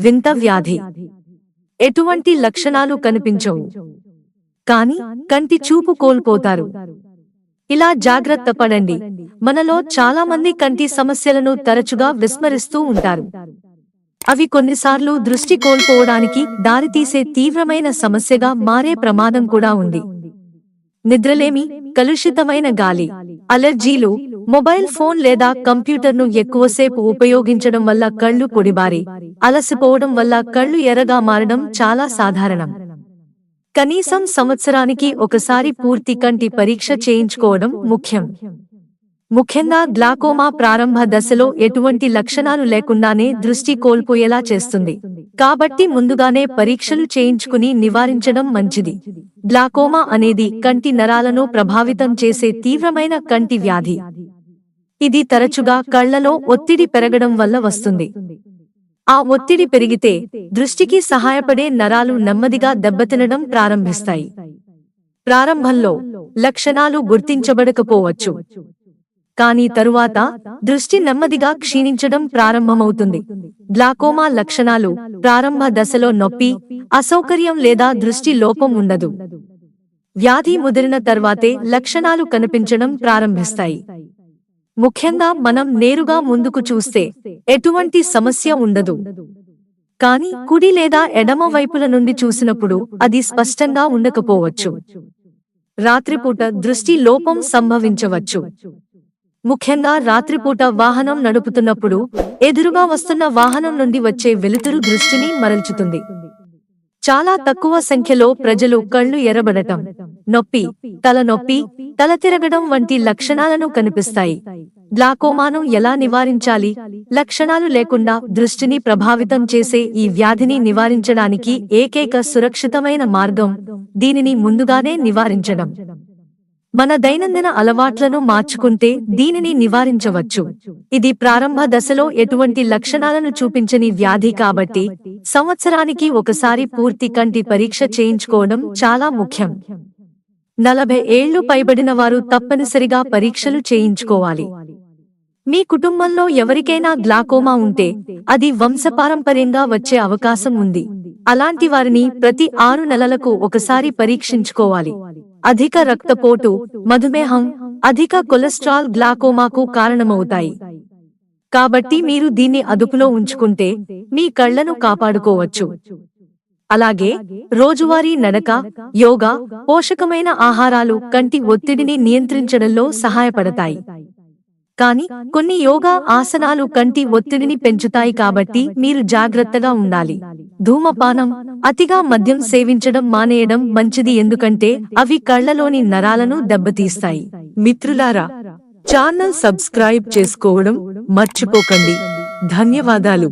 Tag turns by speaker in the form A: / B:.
A: వింత వ్యాధి ఎటువంటి లక్షణాలు కనిపించవు. కాని కంటి చూపు కోల్పోతారు. ఇలా జాగ్రత్త పడండి. మనలో చాలా మంది కంటి సమస్యలను తరచుగా విస్మరిస్తూ ఉంటారు. అవి కొన్నిసార్లు దృష్టి కోల్పోవడానికి దారితీసే తీవ్రమైన సమస్యగా మారే ప్రమాదం కూడా ఉంది. నిద్రలేమి కలుషితమైన గాలి అలర్జీలు మొబైల్ ఫోన్ లేదా కంప్యూటర్ను ఎక్కువసేపు ఉపయోగించడం వల్ల కళ్ళు పొడిబారి అలసిపోవడం వల్ల కళ్ళు ఎర్రగా మారడం చాలా సాధారణం. కనీసం సంవత్సరానికి ఒకసారి పూర్తి కంటి పరీక్ష చేయించుకోవడం ముఖ్యం. ముఖ్యంగా గ్లాకోమా ప్రారంభ దశలో ఎటువంటి లక్షణాలు లేకుండానే దృష్టి కోల్పోయేలా చేస్తుంది. కాబట్టి ముందుగానే పరీక్షలు చేయించుకుని నివారించడం మంచిది. గ్లాకోమా అనేది కంటి నరాలను ప్రభావితం చేసే తీవ్రమైన కంటి వ్యాధి. ఇది తరచుగా కళ్ళలో ఒత్తిడి పెరగడం వల్ల వస్తుంది. ఆ ఒత్తిడి పెరిగితే దృష్టికి సహాయపడే నరాలు నెమ్మదిగా దెబ్బతినడం ప్రారంభిస్తాయి. ప్రారంభంలో లక్షణాలు గుర్తించబడకపోవచ్చు. కానీ తరువాత దృష్టి నెమ్మదిగా క్షీణించడం ప్రారంభమవుతుంది. గ్లాకోమా లక్షణాలు ప్రారంభ దశలో నొప్పి అసౌకర్యం లేదా దృష్టి లోపం ఉండదు. వ్యాధి ముదిరిన తర్వాతే లక్షణాలు కనిపించడం ప్రారంభిస్తాయి. ముఖ్యంగా మనం నేరుగా ముందుకు చూస్తే ఎటువంటి సమస్య ఉండదు. కానీ కుడి లేదా ఎడమ వైపుల నుండి చూసినప్పుడు అది స్పష్టంగా ఉండకపోవచ్చు. రాత్రిపూట దృష్టి లోపం సంభవించవచ్చు. ముఖ్యంగా రాత్రిపూట వాహనం నడుపుతున్నప్పుడు ఎదురుగా వస్తున్న వాహనం నుండి వచ్చే వెలుతురు దృష్టిని మరల్చుతుంది. చాలా తక్కువ సంఖ్యలో ప్రజలు కళ్ళు ఎరబడటం నొప్పి తలనొప్పి తల తిరగడం వంటి లక్షణాలను కనిపిస్తాయి. గ్లాకోమాను ఎలా నివారించాలి? లక్షణాలు లేకుండా దృష్టిని ప్రభావితం చేసే ఈ వ్యాధిని నివారించడానికి ఏకైక సురక్షితమైన మార్గం దీనిని ముందుగానే నివారించడం. మన దైనందిన అలవాట్లను మార్చుకుంటే దీనిని నివారించవచ్చు. ఇది ప్రారంభ దశలో ఎటువంటి లక్షణాలను చూపించని వ్యాధి కాబట్టి సంవత్సరానికి ఒకసారి పూర్తి కంటి పరీక్ష చేయించుకోవడం చాలా ముఖ్యం. నలభై ఏళ్ళు పైబడిన వారు తప్పనిసరిగా పరీక్షలు చేయించుకోవాలి. మీ కుటుంబంలో ఎవరికైనా గ్లాకోమా ఉంటే అది వంశపారంపర్యంగా వచ్చే అవకాశం ఉంది. అలాంటి వారిని ప్రతి ఆరు నెలలకు ఒకసారి పరీక్షించుకోవాలి. అధిక రక్తపోటు మధుమేహం అధిక కొలెస్ట్రాల్ గ్లాకోమాకు కారణమవుతాయి. కాబట్టి మీరు దీన్ని అదుపులో ఉంచుకుంటే మీ కళ్ళను కాపాడుకోవచ్చు. అలాగే రోజువారీ నడక యోగా పోషకమైన ఆహారాలు కంటి ఒత్తిడిని నియంత్రించడంలో సహాయపడతాయి. కానీ కొన్ని యోగా ఆసనాలు కంటి ఒత్తిడిని పెంచుతాయి కాబట్టి మీరు జాగ్రత్తగా ఉండాలి. ధూమపానం అతిగా మద్యం సేవించడం మానేయడం మంచిది ఎందుకంటే అవి కళ్ళలోని నరాలను దెబ్బతీస్తాయి. మిత్రులారా ఛానల్ సబ్స్క్రైబ్ చేసుకోవడం మర్చిపోకండి. ధన్యవాదాలు.